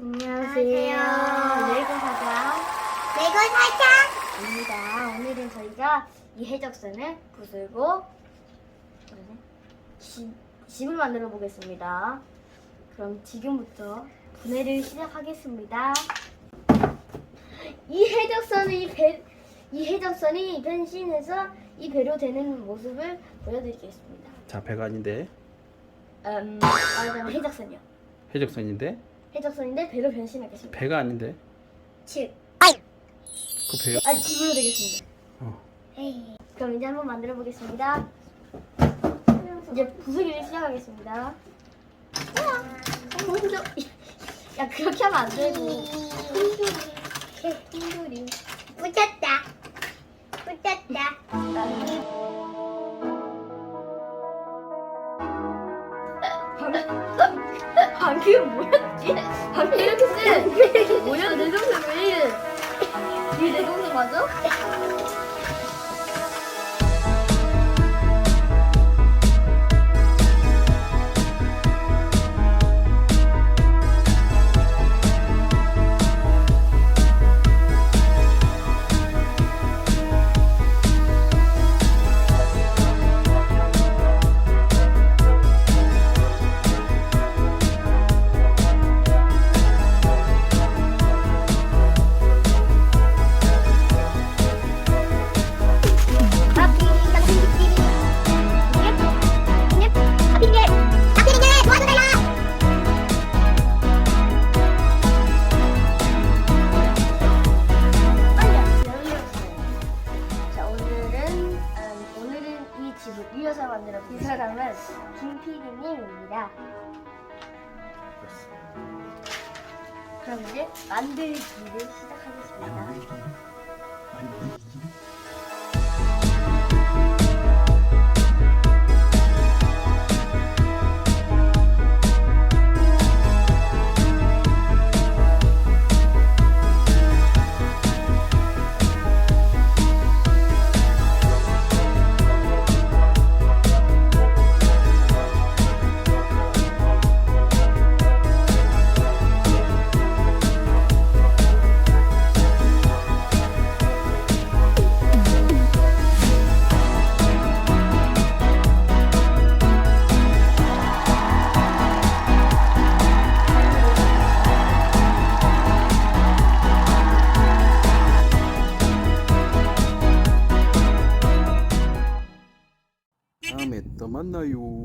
안녕하세요. 레고 사장입니다. 레고 사장. 오늘은 저희가 이 해적선을? 집, 집을 만들어 보겠습니다. 그럼 지금부터 분해를 시작하겠습니다. 이 해적선이 이 배, 이 해적선이 변신해서 이 배로 되는 모습을 보여드리겠습니다. 자 배가 아닌데 음, 말하자면 해적선이요. 해적선인데 해적선인데 배로 변신하겠습니다. 배가 아닌데 집. 그 배가 아, 집으로 되겠습니다. 어. 에이. 그럼 이제 한번 만들어 보겠습니다. 이제 부수기를 시작하겠습니다. 혼조. 야 그렇게 하면 안 되고. 혼조리. 혼조리. 붙였다. 붙였다. 방금 뭐였지? 방금 이렇게 쓰. 뭐야 내 동생 왜 이래? 이게 내 동생 맞아? 본 사람은 김PD님입니다. 그럼 이제 만들기를 시작하겠습니다. めたまなよ。